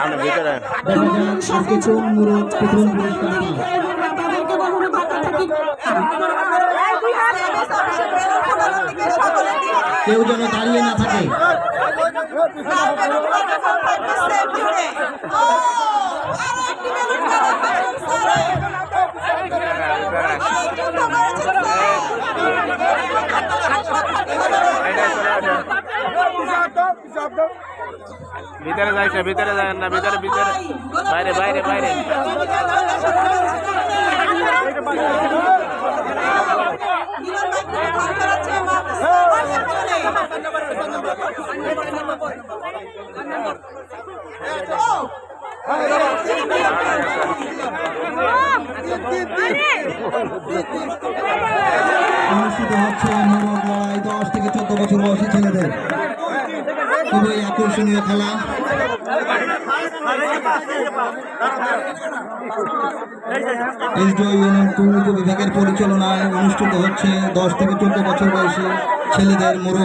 আমি ভিতরে সবকিছু আজকে প্রথম কেউ যেন দাঁড়িয়ে না থাকে। ভিতরে যাইছে ভিতরে যায় না ভিতরে ভিতরে। বাইরে বাইরে বাইরে। অনুষ্ঠিত হচ্ছে মোরগ লড়াই দশ থেকে চোদ্দ বছর বয়সী ছেলেদের। খুবই আকর্ষণীয় খেলা। বিভাগের পরিচালনায় অনুষ্ঠিত হচ্ছে দশ থেকে চোদ্দ বছর বয়সী ছেলেদের মোরগ